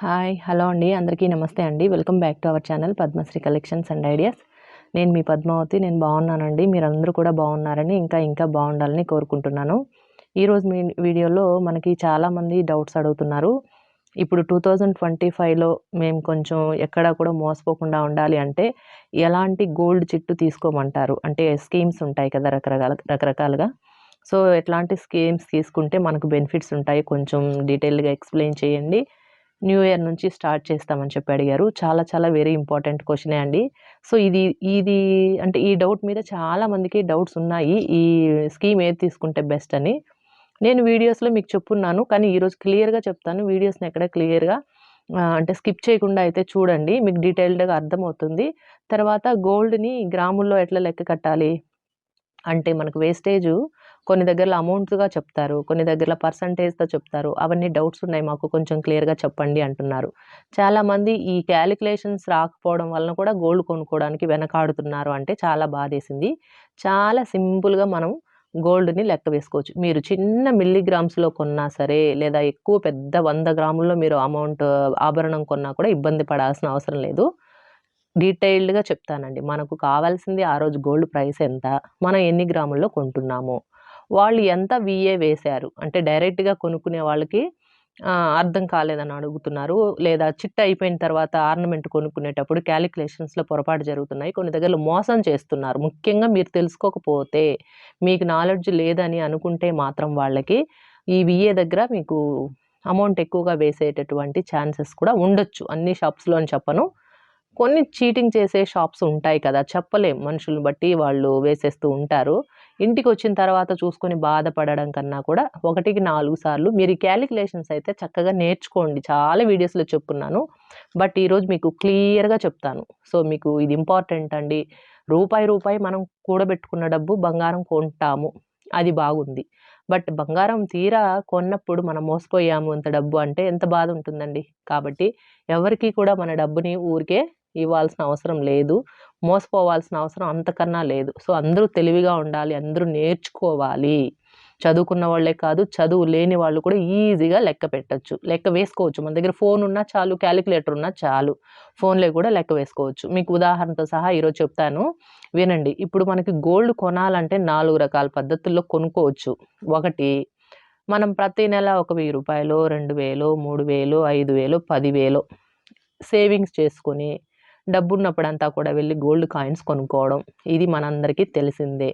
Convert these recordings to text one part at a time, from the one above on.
Hi hello అండి. అందరికీ నమస్తే అండి. Welcome back to our channel Padmashri collections and ideas. నేను మీ పద్మావతి నేను బాగున్నానండి. మీరందరూ కూడా బాగున్నారని ఇంకా ఇంకా బాగుండాలని కోరుకుంటున్నాను. ఈరోజు మీ వీడియోలో మనకి చాలామంది డౌట్స్ అడుగుతున్నారు. ఇప్పుడు టూ థౌజండ్ ట్వంటీ ఫైవ్లో మేము కొంచెం ఎక్కడా కూడా మోసపోకుండా ఉండాలి అంటే ఎలాంటి గోల్డ్ చిట్టు తీసుకోమంటారు? అంటే స్కీమ్స్ ఉంటాయి కదా రకరకాల రకరకాలుగా. సో ఎట్లాంటి స్కీమ్స్ తీసుకుంటే మనకు బెనిఫిట్స్ ఉంటాయి? కొంచెం డీటెయిల్గా ఎక్స్ప్లెయిన్ చేయండి. న్యూ ఇయర్ నుంచి స్టార్ట్ చేస్తామని చెప్పి అడిగారు. చాలా చాలా వెరీ ఇంపార్టెంట్ క్వశ్చనే అండి. సో ఇది ఇది అంటే ఈ డౌట్ మీద చాలా మందికి డౌట్స్ ఉన్నాయి. ఈ స్కీమ్ ఏది తీసుకుంటే బెస్ట్ అని. నేను వీడియోస్లో మీకు చెప్పున్నాను కానీ ఈరోజు క్లియర్గా చెప్తాను. వీడియోస్ని ఎక్కడ క్లియర్గా అంటే స్కిప్ చేయకుండా అయితే చూడండి. మీకు డీటెయిల్డ్గా అర్థమవుతుంది. తర్వాత గోల్డ్ని గ్రాముల్లో ఎట్లా లెక్క కట్టాలి? అంటే మనకు వేస్టేజ్ కొన్ని దగ్గరలో అమౌంట్స్గా చెప్తారు కొన్ని దగ్గరలో పర్సంటేజ్తో చెప్తారు. అవన్నీ డౌట్స్ ఉన్నాయి మాకు కొంచెం క్లియర్గా చెప్పండి అంటున్నారు. చాలామంది ఈ క్యాలిక్యులేషన్స్ రాకపోవడం వలన కూడా గోల్డ్ కొనుక్కోవడానికి వెనకాడుతున్నారు అంటే చాలా బాధేసింది. చాలా సింపుల్గా మనం గోల్డ్ని లెక్క వేసుకోవచ్చు. మీరు చిన్న మిల్లీగ్రామ్స్లో కొన్నా సరే లేదా ఎక్కువ పెద్ద వంద గ్రాముల్లో మీరు అమౌంట్ ఆభరణం కొన్నా కూడా ఇబ్బంది పడాల్సిన అవసరం లేదు. డీటెయిల్డ్గా చెప్తానండి. మనకు కావాల్సింది ఆ రోజు గోల్డ్ ప్రైస్ ఎంత మనం ఎన్ని గ్రాముల్లో కొంటున్నాము వాళ్ళు ఎంత విఏ వేశారు? అంటే డైరెక్ట్గా కొనుక్కునే వాళ్ళకి అర్థం కాలేదని అడుగుతున్నారు. లేదా చిట్ట అయిపోయిన తర్వాత ఆర్నమెంట్ కొనుక్కునేటప్పుడు క్యాలిక్యులేషన్స్లో పొరపాటు జరుగుతున్నాయి. కొన్ని దగ్గరలో మోసం చేస్తున్నారు. ముఖ్యంగా మీరు తెలుసుకోకపోతే మీకు నాలెడ్జ్ లేదని అనుకుంటే మాత్రం వాళ్ళకి ఈ విఏ దగ్గర మీకు అమౌంట్ ఎక్కువగా వేసేటటువంటి ఛాన్సెస్ కూడా ఉండొచ్చు. అన్ని షాప్స్లో అని చెప్పను. కొన్ని చీటింగ్ చేసే షాప్స్ ఉంటాయి కదా చెప్పలేం. మనుషులను బట్టి వాళ్ళు వేసేస్తూ ఉంటారు. ఇంటికి వచ్చిన తర్వాత చూసుకొని బాధపడడం కన్నా కూడా ఒకటికి నాలుగు సార్లు మీరు ఈ క్యాలిక్యులేషన్స్ అయితే చక్కగా నేర్చుకోండి. చాలా వీడియోస్లో చెప్పున్నాను. బట్ ఈరోజు మీకు క్లియర్గా చెప్తాను. సో మీకు ఇది ఇంపార్టెంట్ అండి. రూపాయి రూపాయి మనం కూడబెట్టుకున్న డబ్బు బంగారం కొంటాము. అది బాగుంది. బట్ బంగారం తీరా కొన్నప్పుడు మనం మోసపోయాము అంత డబ్బు అంటే ఎంత బాధ ఉంటుందండి? కాబట్టి ఎవరికి కూడా మన డబ్బుని ఊరికే ఇవ్వాల్సిన అవసరం లేదు. మోసపోవాల్సిన అవసరం అంతకన్నా లేదు. సో అందరూ తెలివిగా ఉండాలి అందరూ నేర్చుకోవాలి. చదువుకున్న వాళ్ళే కాదు చదువు లేని వాళ్ళు కూడా ఈజీగా లెక్క పెట్టచ్చు. లెక్క వేసుకోవచ్చు. మన దగ్గర ఫోన్ ఉన్నా చాలు క్యాలిక్యులేటర్ ఉన్నా చాలు. ఫోన్లో కూడా లెక్క వేసుకోవచ్చు. మీకు ఉదాహరణతో సహా ఈరోజు చెప్తాను. వినండి. ఇప్పుడు మనకి గోల్డ్ కొనాలంటే నాలుగు రకాల పద్ధతుల్లో కొనుక్కోవచ్చు. ఒకటి మనం ప్రతి నెల ఒక వెయ్యి రూపాయలు రెండు వేలు మూడు వేలు ఐదు వేలు పదివేలు సేవింగ్స్ చేసుకొని డబ్బున్నప్పుడంతా కూడా వెళ్ళి గోల్డ్ కాయిన్స్ కొనుక్కోవడం ఇది మనందరికీ తెలిసిందే.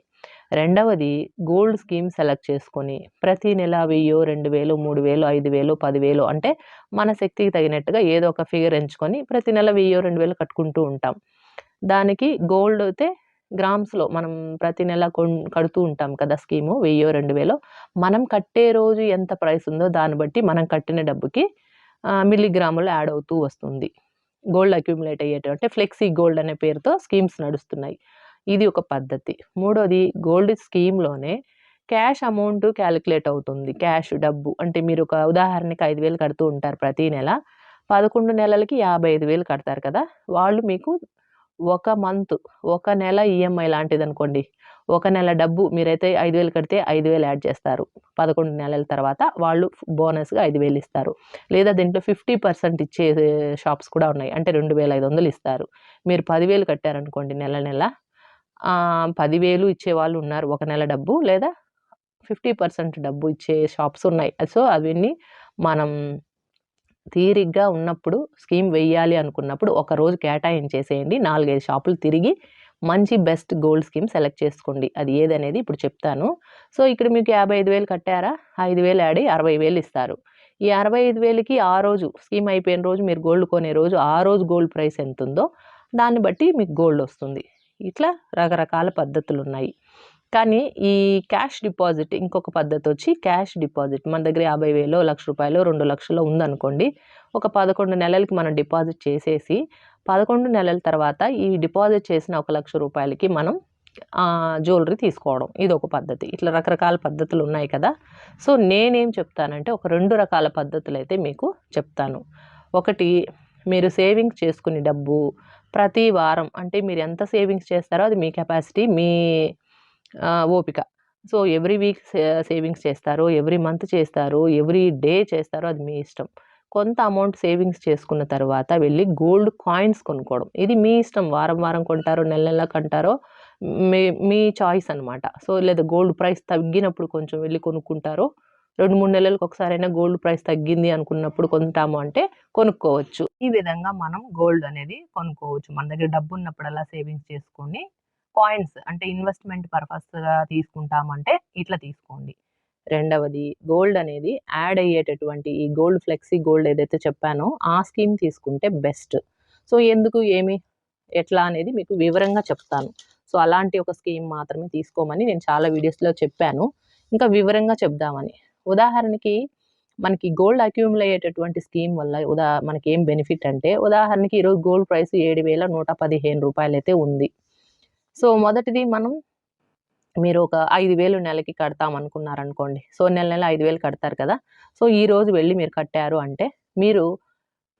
రెండవది గోల్డ్ స్కీమ్ సెలెక్ట్ చేసుకొని ప్రతి నెల వెయ్యో రెండు వేలు మూడు వేలు ఐదు వేలు పదివేలు అంటే మన శక్తికి తగినట్టుగా ఏదో ఒక ఫిగర్ ఎంచుకొని ప్రతి నెల వెయ్యో రెండు వేలు కట్టుకుంటూ ఉంటాం. దానికి గోల్డ్ అయితే గ్రామ్స్లో మనం ప్రతి నెల కొన్ కడుతూ ఉంటాం కదా స్కీము వెయ్యో రెండు వేలో. మనం కట్టే రోజు ఎంత ప్రైస్ ఉందో దాన్ని బట్టి మనం కట్టిన డబ్బుకి మిల్లీగ్రాములు యాడ్ అవుతూ వస్తుంది. గోల్డ్ అక్యుములేట్ అయ్యేట అంటే ఫ్లెక్సీ గోల్డ్ అనే పేరుతో స్కీమ్స్ నడుస్తున్నాయి. ఇది ఒక పద్ధతి. మూడోది గోల్డ్ స్కీమ్లోనే క్యాష్ అమౌంట్ క్యాలిక్యులేట్ అవుతుంది. క్యాష్ డబ్బు. అంటే మీరు ఒక ఉదాహరణకి ఐదు వేలు కడుతూ ఉంటారు ప్రతి నెల. పదకొండు నెలలకి యాభై ఐదు వేలు కడతారు కదా! వాళ్ళు మీకు ఒక మంత్ ఒక నెల ఈఎంఐ లాంటిది అనుకోండి ఒక నెల డబ్బు మీరైతే ఐదు వేలు కడితే ఐదు వేలు యాడ్ చేస్తారు. పదకొండు నెలల తర్వాత వాళ్ళు బోనస్గా ఐదు వేలు ఇస్తారు. లేదా దీంట్లో ఫిఫ్టీ పర్సెంట్ ఇచ్చే షాప్స్ కూడా ఉన్నాయి. అంటే రెండు వేల ఐదు వందలు ఇస్తారు. మీరు పదివేలు కట్టారనుకోండి నెల నెల పదివేలు ఇచ్చే వాళ్ళు ఉన్నారు ఒక నెల డబ్బు లేదా ఫిఫ్టీ పర్సెంట్ డబ్బు ఇచ్చే షాప్స్ ఉన్నాయి. సో అవన్నీ మనం తీరిగ్గా ఉన్నప్పుడు స్కీమ్ వెయ్యాలి అనుకున్నప్పుడు ఒక రోజు కేటాయించేసేయండి. నాలుగైదు షాపులు తిరిగి మంచి బెస్ట్ గోల్డ్ స్కీమ్ సెలెక్ట్ చేసుకోండి. అది ఏదనేది ఇప్పుడు చెప్తాను. సో ఇక్కడ మీకు యాభై ఐదు వేలు కట్టారా? ఐదు వేలు ఆడి అరవై వేలు ఇస్తారు. ఈ అరవై ఐదు వేలకి ఆ రోజు స్కీమ్ అయిపోయిన రోజు మీరు గోల్డ్ కొనే రోజు ఆ రోజు గోల్డ్ ప్రైస్ ఎంత ఉందో దాన్ని బట్టి మీకు గోల్డ్ వస్తుంది. ఇట్లా రకరకాల పద్ధతులు ఉన్నాయి కానీ ఈ క్యాష్ డిపాజిట్ ఇంకొక పద్ధతి వచ్చి క్యాష్ డిపాజిట్. మన దగ్గర యాభై వేలు లక్ష రూపాయలు రెండు లక్షలు ఉందనుకోండి ఒక పదకొండు నెలలకి మనం డిపాజిట్ చేసేసి పదకొండు నెలల తర్వాత ఈ డిపాజిట్ చేసిన ఒక లక్ష రూపాయలకి మనం జ్యువెలరీ తీసుకోవడం. ఇది ఒక పద్ధతి. ఇట్లా రకరకాల పద్ధతులు ఉన్నాయి కదా. సో నేనేం చెప్తానంటే ఒక రెండు రకాల పద్ధతులు అయితే మీకు చెప్తాను. ఒకటి మీరు సేవింగ్స్ చేసుకునే డబ్బు ప్రతి వారం అంటే మీరు ఎంత సేవింగ్స్ చేస్తారో అది మీ కెపాసిటీ మీ ఓపిక. సో ఎవ్రీ వీక్ సేవింగ్స్ చేస్తారో ఎవ్రీ మంత్ చేస్తారు ఎవ్రీ డే చేస్తారో అది మీ ఇష్టం. కొంత అమౌంట్ సేవింగ్స్ చేసుకున్న తర్వాత వెళ్ళి గోల్డ్ కాయిన్స్ కొనుక్కోవడం. ఇది మీ ఇష్టం. వారం వారం కొంటారో నెల నెల కొంటారో మీ మీ చాయిస్ అనమాట సో లేదా గోల్డ్ ప్రైస్ తగ్గినప్పుడు కొంచెం వెళ్ళి కొనుక్కుంటారో రెండు మూడు నెలలకు ఒకసారైనా గోల్డ్ ప్రైస్ తగ్గింది అనుకున్నప్పుడు కొంటాము అంటే కొనుక్కోవచ్చు. ఈ విధంగా మనం గోల్డ్ అనేది కొనుక్కోవచ్చు. మన దగ్గర డబ్బు ఉన్నప్పుడల్లా సేవింగ్స్ చేసుకొని కాయిన్స్ అంటే ఇన్వెస్ట్మెంట్ పర్పస్గా తీసుకుంటామంటే ఇట్లా తీసుకోండి. రెండవది గోల్డ్ అనేది యాడ్ అయ్యేటటువంటి ఈ గోల్డ్ ఫ్లెక్సీ గోల్డ్ ఏదైతే చెప్పానో ఆ స్కీమ్ తీసుకుంటే బెస్ట్. సో ఎందుకు ఏమి ఎట్లా అనేది మీకు వివరంగా చెప్తాను. సో అలాంటి ఒక స్కీమ్ మాత్రమే తీసుకోమని నేను చాలా వీడియోస్లో చెప్పాను. ఇంకా వివరంగా చెప్దామని. ఉదాహరణకి మనకి గోల్డ్ అక్యూముల్ అయ్యేటటువంటి స్కీమ్ వల్ల ఉదా మనకి ఏం బెనిఫిట్ అంటే ఉదాహరణకి ఈరోజు గోల్డ్ ప్రైస్ ఏడు వేల నూట పదిహేను రూపాయలు అయితే ఉంది. సో మొదటిది మనం మీరు ఒక ఐదు వేలు నెలకి కడతాం అనుకున్నారనుకోండి సో నెల నెల ఐదు వేలు కడతారు కదా. సో ఈ రోజు వెళ్ళి మీరు కట్టారు అంటే మీరు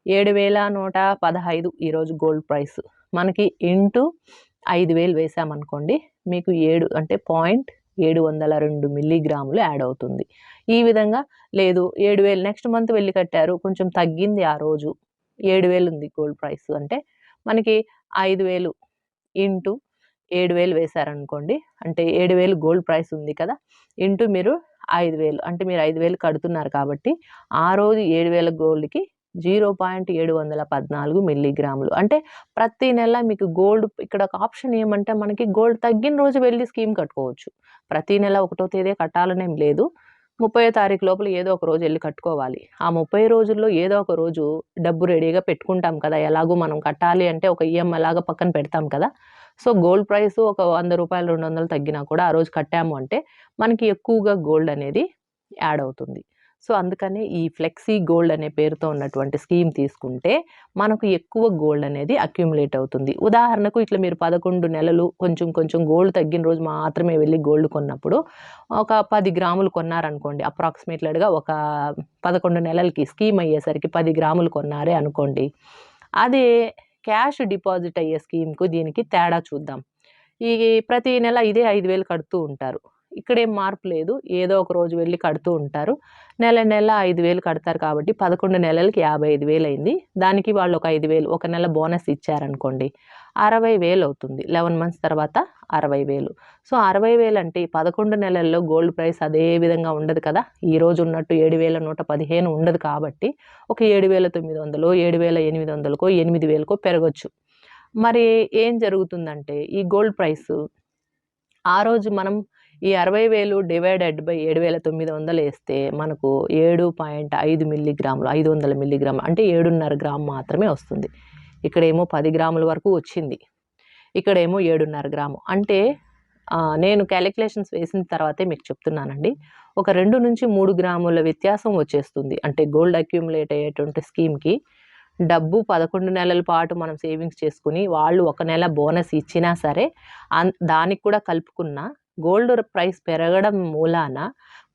ఏడు వేల నూట పదహైదు ఈరోజు గోల్డ్ ప్రైస్. మనకి ఇంటూ ఐదు వేలు వేసామనుకోండి మీకు ఏడు అంటే పాయింట్ ఏడు వందల రెండు మిల్లీగ్రాములు యాడ్ అవుతుంది. ఈ విధంగా లేదు ఏడు వేలు నెక్స్ట్ మంత్ వెళ్ళి కట్టారు కొంచెం తగ్గింది ఆ రోజు. ఏడు వేలు ఉంది గోల్డ్ ప్రైస్ అంటే మనకి ఐదు వేలు ఇంటూ ఏడు వేలు వేశారనుకోండి. అంటే ఏడు వేలు గోల్డ్ ప్రైస్ ఉంది కదా. ఇంటూ మీరు ఐదు వేలు అంటే మీరు ఐదు వేలు కడుతున్నారు కాబట్టి ఆ రోజు ఏడు వేల గోల్డ్కి జీరో పాయింట్ ఏడు వందల పద్నాలుగు మిల్లీగ్రాములు. అంటే ప్రతి నెల మీకు గోల్డ్ ఇక్కడ ఒక ఆప్షన్ ఏమంటే మనకి గోల్డ్ తగ్గిన రోజు వెళ్ళి స్కీమ్ కట్టుకోవచ్చు. ప్రతి నెల ఒకటో తేదీ కట్టాలనేం లేదు. ముప్పై తారీఖు లోపల ఏదో ఒక రోజు వెళ్ళి కట్టుకోవాలి. ఆ ముప్పై రోజుల్లో ఏదో ఒక రోజు డబ్బు రెడీగా పెట్టుకుంటాం కదా ఎలాగో మనం కట్టాలి అంటే ఒక ఈఎంఐ లాగా పక్కన పెడతాం కదా. సో గోల్డ్ ప్రైస్ ఒక వంద రూపాయలు రెండు వందలు తగ్గినా కూడా ఆ రోజు కట్టాము అంటే మనకి ఎక్కువగా గోల్డ్ అనేది యాడ్ అవుతుంది. సో అందుకనే ఈ ఫ్లెక్సీ గోల్డ్ అనే పేరుతో ఉన్నటువంటి స్కీమ్ తీసుకుంటే మనకు ఎక్కువ గోల్డ్ అనేది అక్యుములేట్ అవుతుంది. ఉదాహరణకు ఇట్లా మీరు పదకొండు నెలలు కొంచెం కొంచెం గోల్డ్ తగ్గిన రోజు మాత్రమే వెళ్ళి గోల్డ్ కొన్నప్పుడు ఒక పది గ్రాములు కొన్నారనుకోండి అప్రాక్సిమేట్లీగా ఒక పదకొండు నెలలకి స్కీమ్ అయ్యేసరికి పది గ్రాములు కొన్నారే అనుకోండి అదే క్యాష్ డిపాజిట్ అయ్యే స్కీమ్కు దీనికి తేడా చూద్దాం. ఈ ప్రతి నెల ఇదే ఐదు వేలు కడుతూ ఉంటారు. ఇక్కడేం మార్పు లేదు. ఏదో ఒక రోజు వెళ్ళి కడుతూ ఉంటారు. నెల నెల ఐదు వేలు కడతారు కాబట్టి పదకొండు నెలలకి యాభై ఐదు వేలు అయింది. దానికి వాళ్ళు ఒక ఐదు వేలు ఒక నెల బోనస్ ఇచ్చారనుకోండి అరవై వేలు అవుతుంది. లెవెన్ మంత్స్ తర్వాత అరవై వేలు. సో అరవై వేలు అంటే పదకొండు నెలల్లో గోల్డ్ ప్రైస్ అదే విధంగా ఉండదు కదా? ఈ రోజు ఉన్నట్టు ఏడు వేల నూట పదిహేను ఉండదు కాబట్టి ఒక ఏడు వేల తొమ్మిది వందలు ఏడు వేల ఎనిమిది వందలకో ఎనిమిది వేలకో పెరగచ్చు. మరి ఏం జరుగుతుందంటే ఈ గోల్డ్ ప్రైస్ ఆ రోజు మనం ఈ అరవై వేలు డివైడెడ్ బై ఏడు వేల తొమ్మిది వందలు వేస్తే మనకు ఏడు పాయింట్ ఐదు మిల్లీగ్రాములు ఐదు వందల మిల్లీగ్రామ్ అంటే ఏడున్నర గ్రామ్ మాత్రమే వస్తుంది. ఇక్కడేమో పది గ్రాముల వరకు వచ్చింది. ఇక్కడేమో ఏడున్నర గ్రాము. అంటే నేను క్యాలిక్యులేషన్స్ వేసిన తర్వాతే మీకు చెప్తున్నానండి. ఒక రెండు నుంచి మూడు గ్రాముల వ్యత్యాసం వచ్చేస్తుంది. అంటే గోల్డ్ అక్యూములేట్ అయ్యేటువంటి స్కీమ్కి డబ్బు పదకొండు నెలల పాటు మనం సేవింగ్స్ చేసుకుని వాళ్ళు ఒక నెల బోనస్ ఇచ్చినా సరే దానికి కూడా కలుపుకున్న గోల్డ్ ప్రైస్ పెరగడం మూలాన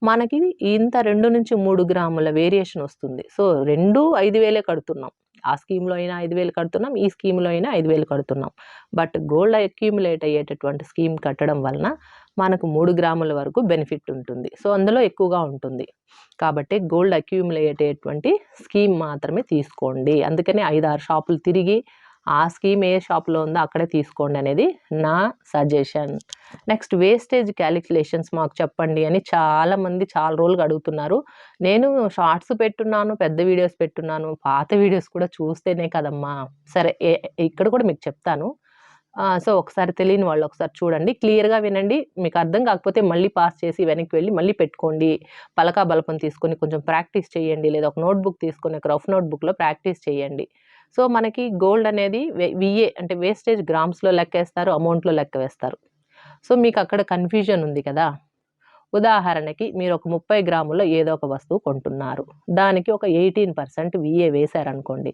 మనకి ఇంత రెండు నుంచి మూడు గ్రాముల వేరియేషన్ వస్తుంది. సో రెండు ఐదు వేలే కడుతున్నాం. ఆ స్కీమ్లో అయినా ఐదు వేలు కడుతున్నాం ఈ స్కీమ్లో అయినా ఐదు వేలు కడుతున్నాం. బట్ గోల్డ్ అక్యూములేట్ అయ్యేటటువంటి స్కీమ్ కట్టడం వలన మనకు మూడు గ్రాముల వరకు బెనిఫిట్ ఉంటుంది. సో అందులో ఎక్కువగా ఉంటుంది. కాబట్టి గోల్డ్ అక్యూములేట్ అయ్యేటువంటి స్కీమ్ మాత్రమే తీసుకోండి. అందుకని ఐదు ఆరు షాపులు తిరిగి ఆ స్కీమ్ ఏ షాప్లో ఉందో అక్కడే తీసుకోండి అనేది నా సజెషన్. నెక్స్ట్ వేస్టేజ్ క్యాలిక్యులేషన్స్ మాకు చెప్పండి అని చాలామంది చాలా రోజులుగా అడుగుతున్నారు. నేను షార్ట్స్ పెట్టున్నాను పెద్ద వీడియోస్ పెట్టున్నాను పాత వీడియోస్ కూడా చూస్తేనే కదమ్మా. సరే ఇక్కడ కూడా మీకు చెప్తాను. సో ఒకసారి తెలియని వాళ్ళు ఒకసారి చూడండి. క్లియర్గా వినండి. మీకు అర్థం కాకపోతే మళ్ళీ పాస్ చేసి వెనక్కి వెళ్ళి మళ్ళీ పెట్టుకోండి. పలకా బలపం తీసుకొని కొంచెం ప్రాక్టీస్ చేయండి. లేదా ఒక నోట్బుక్ తీసుకొని ఒక రఫ్ నోట్బుక్లో ప్రాక్టీస్ చేయండి. సో మనకి గోల్డ్ అనేది విఏ అంటే వేస్టేజ్ గ్రామ్స్లో లెక్కేస్తారు అమౌంట్లో లెక్క వేస్తారు. సో మీకు అక్కడ కన్ఫ్యూజన్ ఉంది కదా? ఉదాహరణకి మీరు ఒక ముప్పై గ్రాముల్లో ఏదో ఒక వస్తువు కొంటున్నారు. దానికి ఒక ఎయిటీన్ పర్సెంట్ విఏ వేశారనుకోండి.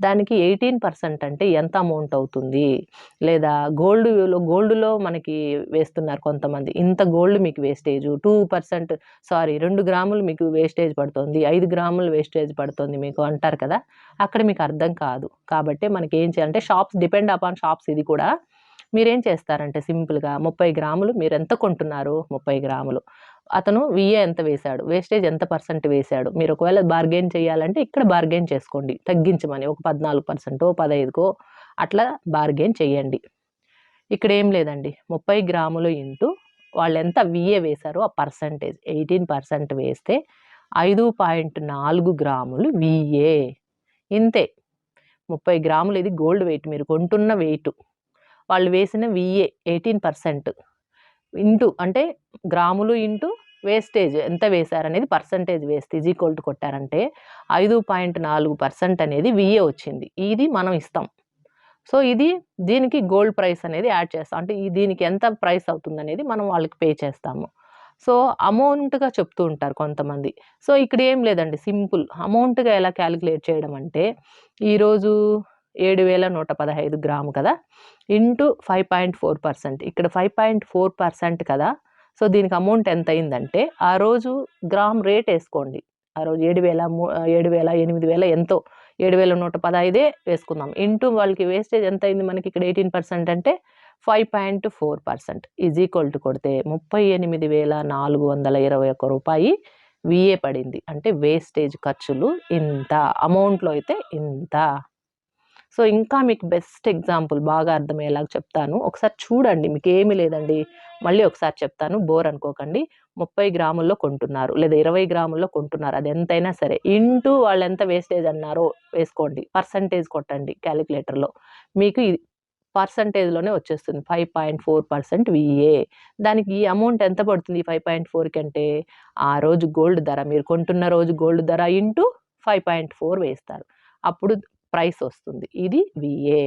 దానికి ఎయిటీన్ పర్సెంట్ అంటే ఎంత అమౌంట్ అవుతుంది? లేదా గోల్డ్లో గోల్డ్లో మనకి వేస్తున్నారు కొంతమంది. ఇంత గోల్డ్ మీకు వేస్టేజ్. టూ పర్సెంట్ సారీ రెండు గ్రాములు మీకు వేస్టేజ్ పడుతుంది. ఐదు గ్రాములు వేస్టేజ్ పడుతుంది మీకు అంటారు కదా? అక్కడ మీకు అర్థం కాదు. కాబట్టి మనకి ఏం చేయాలంటే షాప్స్ డిపెండ్ అపాన్ షాప్స్ ఇది కూడా. మీరేం చేస్తారంటే సింపుల్గా ముప్పై గ్రాములు మీరు ఎంత కొంటున్నారు? ముప్పై గ్రాములు. అతను విఏ ఎంత వేశాడు? వేస్టేజ్ ఎంత పర్సెంట్ వేశాడు? మీరు ఒకవేళ బార్గెన్ చేయాలంటే ఇక్కడ బార్గెన్ చేసుకోండి. తగ్గించమని ఒక పద్నాలుగు పర్సెంటో పదహైదుకో అట్లా బార్గెన్ చేయండి. ఇక్కడ ఏం లేదండి. ముప్పై గ్రాములు ఇంటూ వాళ్ళు ఎంత విఏ వేశారో ఆ పర్సంటేజ్ ఎయిటీన్ పర్సెంట్ వేస్తే ఐదు పాయింట్ నాలుగు గ్రాములు విఏ ఇంతే. ముప్పై గ్రాములు ఇది గోల్డ్ వెయిట్ మీరు కొంటున్న వెయిట్ వాళ్ళు వేసిన విఏ ఎయిటీన్ పర్సెంట్ ఇంటూ అంటే గ్రాములు ఇంటూ వేస్టేజ్ ఎంత వేశారనేది percentage waste is equal to కొట్టారంటే ఐదు పాయింట్ నాలుగు పర్సెంట్ అనేది విఏ వచ్చింది. ఇది మనం ఇస్తాం. సో ఇది దీనికి గోల్డ్ ప్రైస్ అనేది యాడ్ చేస్తాం. అంటే ఈ దీనికి ఎంత ప్రైస్ అవుతుంది అనేది మనం వాళ్ళకి పే చేస్తాము. సో అమౌంట్గా చెప్తూ ఉంటారు కొంతమంది. సో ఇక్కడ ఏం లేదండి సింపుల్. అమౌంట్గా ఎలా క్యాలిక్యులేట్ చేయడం అంటే ఈరోజు ఏడు వేల నూట పదహైదు గ్రాము కదా? Into five point four percent. ఇక్కడ ఫైవ్ పాయింట్ ఫోర్ పర్సెంట్ కదా? సో దీనికి అమౌంట్ ఎంత అయిందంటే ఆ రోజు గ్రామ్ రేట్ వేసుకోండి. ఆ రోజు ఏడు వేల మూ ఏడు వేల ఎనిమిది వేల ఎంతో. ఏడు వేల నూట పదహైదే వేసుకుందాం. ఇంటూ వాళ్ళకి వేస్టేజ్ ఎంత అయింది మనకి ఇక్కడ ఎయిటీన్ పర్సెంట్ అంటే five point four percent. Is equal to కొడితే ముప్పై ఎనిమిది వేల నాలుగు వందల ఇరవై ఒక్క రూపాయి విఏ పడింది. అంటే వేస్టేజ్ ఖర్చులు ఇంత అమౌంట్లో అయితే ఇంత. సో ఇంకా మీకు బెస్ట్ ఎగ్జాంపుల్ బాగా అర్థమయ్యేలాగా చెప్తాను. ఒకసారి చూడండి మీకు ఏమీ లేదండి. మళ్ళీ ఒకసారి చెప్తాను. బోర్ అనుకోకండి. ముప్పై గ్రాముల్లో కొంటున్నారు. లేదా ఇరవై గ్రాముల్లో కొంటున్నారు. అది ఎంతైనా సరే. ఇంటూ వాళ్ళు ఎంత వేస్టేజ్ అన్నారో వేసుకోండి. పర్సంటేజ్ కొట్టండి క్యాలిక్యులేటర్లో. మీకు పర్సంటేజ్లోనే వచ్చేస్తుంది. Five point four percent VA. దానికి ఈ అమౌంట్ ఎంత పడుతుంది? ఫైవ్ పాయింట్ ఫోర్ కంటే? ఆ రోజు గోల్డ్ ధర. మీరు కొంటున్న రోజు గోల్డ్ ధర ఇంటూ ఫైవ్ పాయింట్ ఫోర్ వేస్తారు. అప్పుడు ప్రైస్ వస్తుంది. ఇది విఏ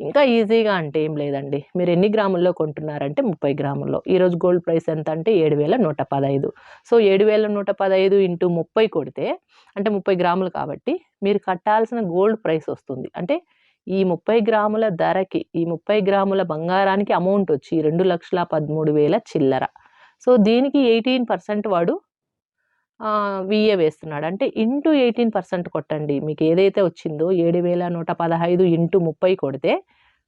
ఇంకా ఈజీగా అంటే ఏం లేదండి. మీరు ఎన్ని గ్రాముల్లో కొంటున్నారంటే ముప్పై గ్రాముల్లో. ఈరోజు గోల్డ్ ప్రైస్ ఎంత అంటే ఏడు వేల నూట పదహైదు. సో ఏడు వేల నూట పదహైదు ఇంటూ ముప్పై కొడితే అంటే ముప్పై గ్రాములు కాబట్టి మీరు కట్టాల్సిన గోల్డ్ ప్రైస్ వస్తుంది. అంటే ఈ ముప్పై గ్రాముల ధరకి ఈ ముప్పై గ్రాముల బంగారానికి అమౌంట్ వచ్చి రెండు లక్షల పదమూడు వేల చిల్లర. సో దీనికి ఎయిటీన్ పర్సెంట్ వాడు విఏ వేస్తున్నాడు. అంటే ఇంటూ ఎయిటీన్ పర్సెంట్ కొట్టండి. మీకు ఏదైతే వచ్చిందో ఏడు వేల నూట పదహైదు ఇంటూ ముప్పై కొడితే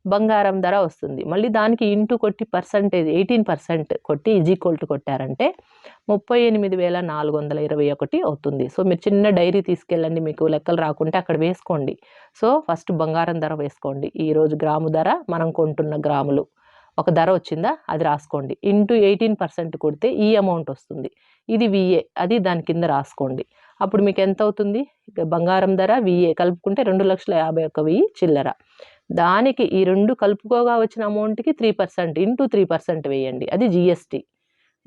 బంగారం ధర వస్తుంది. మళ్ళీ దానికి ఇంటూ కొట్టి పర్సంటేజ్ ఎయిటీన్ పర్సెంట్ కొట్టి ఈజ్ ఈక్వల్ టు కొట్టారంటే ముప్పై ఎనిమిది వేల నాలుగు వందల ఇరవై ఒకటి అవుతుంది. సో మీరు చిన్న డైరీ తీసుకెళ్ళండి. మీకు లెక్కలు రాకుంటే అక్కడ వేసుకోండి. సో ఫస్ట్ బంగారం ధర వేసుకోండి. ఈరోజు గ్రాము ధర మనం కొంటున్న గ్రాములు. ఒక ధర వచ్చిందా అది రాసుకోండి. ఇంటూ ఎయిటీన్ పర్సెంట్ కొడితే ఈ అమౌంట్ వస్తుంది. ఇది విఏ అది దాని కింద రాసుకోండి. అప్పుడు మీకు ఎంత అవుతుంది? బంగారం ధర విఏ కలుపుకుంటే రెండు లక్షల యాభై ఒక్క వెయ్యి చిల్లర. దానికి ఈ రెండు కలుపుకోగా వచ్చిన అమౌంట్కి three percent into three percent వేయండి. అది జిఎస్టీ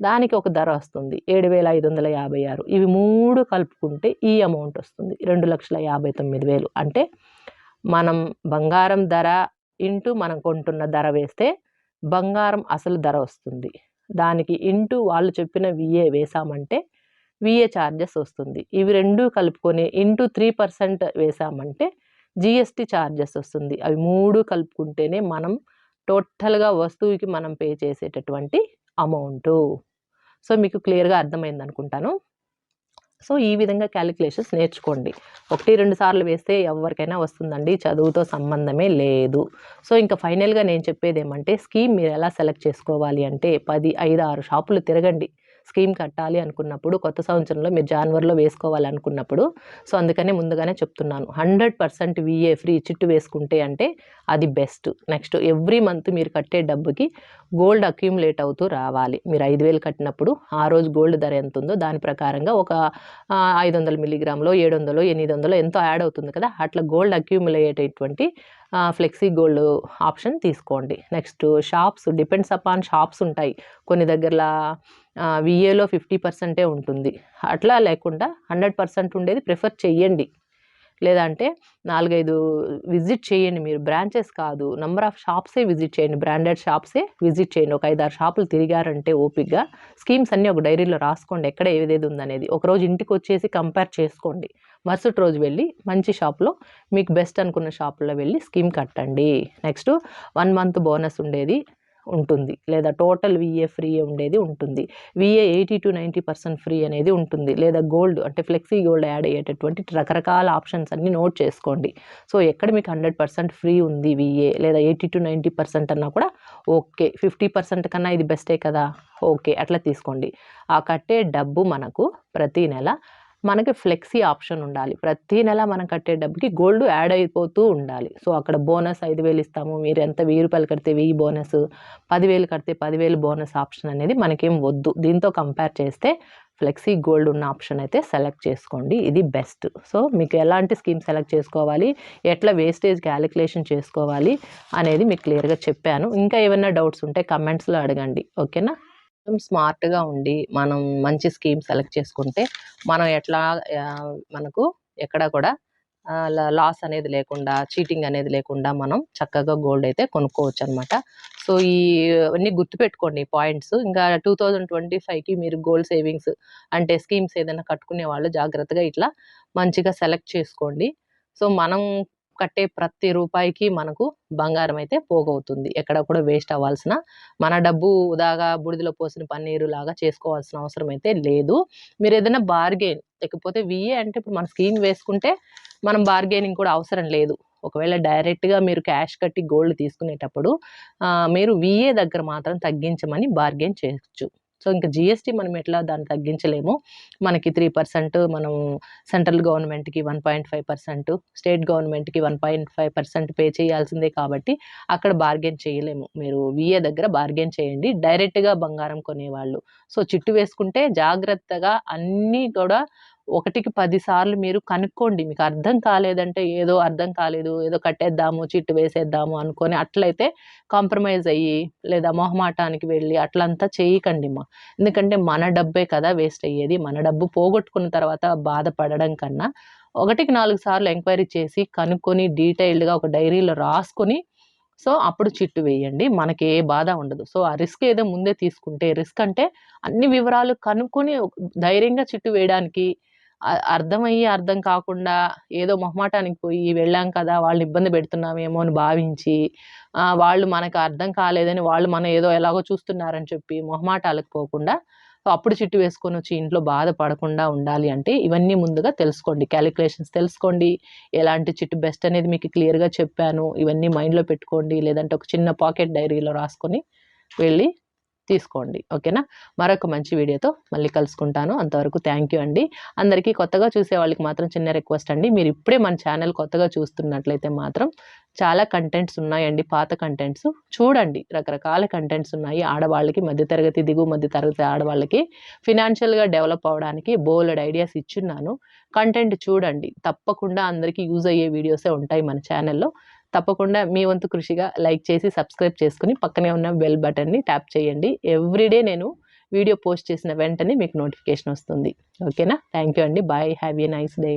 దానికి ఒక ధర వస్తుంది. ఏడు వేల ఐదు వందల యాభై ఆరు. ఇవి మూడు కలుపుకుంటే ఈ అమౌంట్ వస్తుంది. రెండు లక్షల యాభై తొమ్మిది వేలు. అంటే మనం బంగారం ధర ఇంటూ మనం కొంటున్న ధర వేస్తే బంగారం అసలు ధర వస్తుంది. దానికి ఇంటూ వాళ్ళు చెప్పిన విఏ వేసామంటే విఏ ఛార్జెస్ వస్తుంది. ఇవి రెండు కలుపుకొని ఇంటూ త్రీ పర్సెంట్ వేసామంటే జిఎస్టీ ఛార్జెస్ వస్తుంది. అవి మూడు కలుపుకుంటేనే మనం టోటల్గా వస్తువుకి మనం పే చేసేటటువంటి అమౌంటు సో మీకు క్లియర్గా అర్థమైంది అనుకుంటాను సో ఈ విధంగా క్యాలిక్యులేషన్స్ నేర్చుకోండి. ఒకటి రెండు సార్లు వేస్తే ఎవరికైనా వస్తుందండి. చదువుతో సంబంధమే లేదు. సో ఇంకా ఫైనల్గా నేను చెప్పేది ఏమంటే స్కీమ్ మీరు ఎలా సెలెక్ట్ చేసుకోవాలి అంటే పది ఐదు ఆరు షాపులు తిరగండి. స్కీమ్ కట్టాలి అనుకున్నప్పుడు కొత్త సంవత్సరంలో మీరు జనవరిలో వేసుకోవాలనుకున్నప్పుడు సో అందుకనే ముందుగానే చెప్తున్నాను. హండ్రెడ్ పర్సెంట్ విఏ ఫ్రీ చిట్టు వేసుకుంటే అంటే అది బెస్ట్. నెక్స్ట్ ఎవ్రీ మంత్ మీరు కట్టే డబ్బుకి గోల్డ్ అక్యూములేట్ అవుతూ రావాలి. మీరు ఐదు వేలు కట్టినప్పుడు ఆ రోజు గోల్డ్ ధర ఎంత ఉందో దాని ప్రకారంగా ఒక ఐదు వందల మిల్లీగ్రామ్లో ఏడు వందలు ఎనిమిది వందలు ఎంతో యాడ్ అవుతుంది కదా? అట్లా గోల్డ్ అక్యూములేట్ అయ్యేటువంటి ఫ్లెక్సీ గోల్డ్ ఆప్షన్ తీసుకోండి. Next shops depends upon shops ఉంటాయి. కొన్ని దగ్గరలా విఏలో ఫిఫ్టీ పర్సెంటే ఉంటుంది. అట్లా లేకుండా హండ్రెడ్ పర్సెంట్ ఉండేది ప్రిఫర్ చెయ్యండి. లేదంటే నాలుగైదు విజిట్ చేయండి. మీరు బ్రాంచెస్ కాదు నంబర్ ఆఫ్ షాప్సే విజిట్ చేయండి. బ్రాండెడ్ షాప్సే విజిట్ చేయండి. ఒక ఐదారు షాపులు తిరిగారంటే ఓపిక్గా స్కీమ్స్ అన్నీ ఒక డైరీలో రాసుకోండి. ఎక్కడ ఏదేది ఉందనేది. ఒకరోజు ఇంటికి వచ్చేసి కంపేర్ చేసుకోండి. మరుసటి రోజు వెళ్ళి మంచి షాప్లో మీకు బెస్ట్ అనుకున్న షాపులో వెళ్ళి స్కీమ్ కట్టండి. నెక్స్ట్ వన్ మంత్ బోనస్ ఉండేది ఉంటుంది. లేదా టోటల్ విఏ ఫ్రీ ఉండేది ఉంటుంది. VA eighty to ninety percent free అనేది ఉంటుంది. లేదా గోల్డ్ అంటే ఫ్లెక్సీ గోల్డ్ యాడ్ అయ్యేటటువంటి రకరకాల ఆప్షన్స్ అన్ని నోట్ చేసుకోండి. సో ఎక్కడ మీకు హండ్రెడ్ పర్సెంట్ ఫ్రీ ఉంది విఏ లేదా ఎయిటీ టు నైంటీ పర్సెంట్ అన్నా కూడా ఓకే. ఫిఫ్టీ పర్సెంట్ కన్నా ఇది బెస్టే కదా? ఓకే. అట్లా తీసుకోండి. ఆ కట్టే డబ్బు మనకు ప్రతి నెల మనకి ఫ్లెక్సీ ఆప్షన్ ఉండాలి. ప్రతి నెల మనం కట్టే డబ్బుకి గోల్డ్ యాడ్ అయిపోతూ ఉండాలి. సో అక్కడ బోనస్ ఐదు వేలు ఇస్తాము. మీరు ఎంత వెయ్యి రూపాయలు కడితే వెయ్యి బోనస్ పదివేలు కడితే పదివేలు బోనస్ ఆప్షన్ అనేది మనకేం వద్దు. దీంతో కంపేర్ చేస్తే ఫ్లెక్సీ గోల్డ్ ఉన్న ఆప్షన్ అయితే సెలెక్ట్ చేసుకోండి. ఇది బెస్ట్. సో మీకు ఎలాంటి స్కీమ్ సెలెక్ట్ చేసుకోవాలి? ఎట్లా వేస్టేజ్ క్యాలిక్యులేషన్ చేసుకోవాలి? అనేది మీకు క్లియర్గా చెప్పాను. ఇంకా ఏమైనా డౌట్స్ ఉంటే కమెంట్స్లో అడగండి. ఓకేనా? స్మార్ట్గా ఉండి మనం మంచి స్కీమ్ సెలెక్ట్ చేసుకుంటే మనం ఎట్లా మనకు ఎక్కడ కూడా లాస్ అనేది లేకుండా చీటింగ్ అనేది లేకుండా మనం చక్కగా గోల్డ్ అయితే కొనుక్కోవచ్చు అనమాట సో ఈ అన్నీ గుర్తుపెట్టుకోండి పాయింట్స్. ఇంకా టూ థౌజండ్ ట్వంటీ ఫైవ్కి మీరు గోల్డ్ సేవింగ్స్ అంటే స్కీమ్స్ ఏదైనా కట్టుకునే వాళ్ళు జాగ్రత్తగా ఇట్లా మంచిగా సెలెక్ట్ చేసుకోండి. సో మనం కట్టే ప్రతి రూపాయికి మనకు బంగారం అయితే పోగవుతుంది. ఎక్కడ కూడా వేస్ట్ అవ్వాల్సిన మన డబ్బు ఉదాగా బూడిదలో పోసిన పన్నీరు లాగా చేసుకోవాల్సిన అవసరం అయితే లేదు. మీరు ఏదైనా బార్గెన్ లేకపోతే విఏ అంటే ఇప్పుడు మన స్కీమ్ వేసుకుంటే మనం బార్గెనింగ్ కూడా అవసరం లేదు. ఒకవేళ డైరెక్ట్గా మీరు క్యాష్ కట్టి గోల్డ్ తీసుకునేటప్పుడు మీరు విఏ దగ్గర మాత్రం తగ్గించమని బార్గెన్ చేయొచ్చు. సో ఇంకా జిఎస్టీ మనం ఎట్లా దాన్ని తగ్గించలేము. మనకి త్రీ పర్సెంట్ మనం సెంట్రల్ గవర్నమెంట్కి one point five percent state గవర్నమెంట్కి one point five percent pay చేయాల్సిందే కాబట్టి అక్కడ బార్గెన్ చేయలేము. మీరు విఏ దగ్గర బార్గెన్ చేయండి. డైరెక్ట్గా బంగారం కొనేవాళ్ళు. సో చిట్టు వేసుకుంటే జాగ్రత్తగా అన్నీ కూడా ఒకటికి పది సార్లు మీరు కనుక్కోండి. మీకు అర్థం కాలేదంటే ఏదో అర్థం కాలేదు ఏదో కట్టేద్దాము చిట్టు వేసేద్దాము అనుకొని అట్లయితే కాంప్రమైజ్ అయ్యి లేదా మొహమాటానికి వెళ్ళి అట్లంతా చేయకండి మా ఎందుకంటే మన డబ్బే కదా వేస్ట్ అయ్యేది. మన డబ్బు పోగొట్టుకున్న తర్వాత బాధపడడం కన్నా ఒకటికి నాలుగు సార్లు ఎంక్వైరీ చేసి కనుక్కొని డీటెయిల్డ్గా ఒక డైరీలో రాసుకొని సో అప్పుడు చిట్టు వేయండి. మనకి ఏ బాధ ఉండదు. సో ఆ రిస్క్ ఏదో ముందే తీసుకుంటే రిస్క్ అంటే అన్ని వివరాలు కనుక్కొని ధైర్యంగా చిట్టు వేయడానికి అర్థమయ్యి అర్థం కాకుండా ఏదో మొహమాటానికి పోయి వెళ్ళాం కదా వాళ్ళని ఇబ్బంది పెడుతున్నామేమో అని భావించి వాళ్ళు మనకు అర్థం కాలేదని వాళ్ళు మనం ఏదో ఎలాగో చూస్తున్నారని చెప్పి మొహమాటాలకు పోకుండా అప్పుడు చిట్టు వేసుకొని వచ్చి ఇంట్లో బాధపడకుండా ఉండాలి అంటే ఇవన్నీ ముందుగా తెలుసుకోండి. క్యాలిక్యులేషన్స్ తెలుసుకోండి. ఎలాంటి చిట్టు బెస్ట్ అనేది మీకు క్లియర్గా చెప్పాను. ఇవన్నీ మైండ్లో పెట్టుకోండి. లేదంటే ఒక చిన్న పాకెట్ డైరీలో రాసుకొని వెళ్ళి తీసుకోండి. ఓకేనా? మరొక మంచి వీడియోతో మళ్ళీ కలుసుకుంటాను. అంతవరకు థ్యాంక్ యూ అండి. అందరికీ కొత్తగా చూసే వాళ్ళకి మాత్రం చిన్న రిక్వెస్ట్ అండి. మీరు ఇప్పుడే మన ఛానల్ కొత్తగా చూస్తున్నట్లయితే మాత్రం చాలా కంటెంట్స్ ఉన్నాయండి. పాత కంటెంట్స్. చూడండి. రకరకాల కంటెంట్స్ ఉన్నాయి. ఆడవాళ్ళకి మధ్యతరగతి దిగువ మధ్య తరగతి ఆడవాళ్ళకి. ఫినాన్షియల్గా డెవలప్ అవ్వడానికి బోల్డ్ ఐడియాస్ ఇచ్చున్నాను. కంటెంట్ చూడండి. తప్పకుండా అందరికీ యూజ్ అయ్యే వీడియోసే ఉంటాయి మన ఛానల్లో. తప్పకుండా మీ వంతు కృషిగా లైక్ చేసి సబ్స్క్రైబ్ చేసుకుని పక్కనే ఉన్న బెల్ బటన్ని ట్యాప్ చేయండి. ఎవ్రీడే నేను వీడియో పోస్ట్ చేసిన వెంటనే మీకు నోటిఫికేషన్ వస్తుంది. ఓకేనా? థ్యాంక్ యూ అండి. Bye. Have a nice day.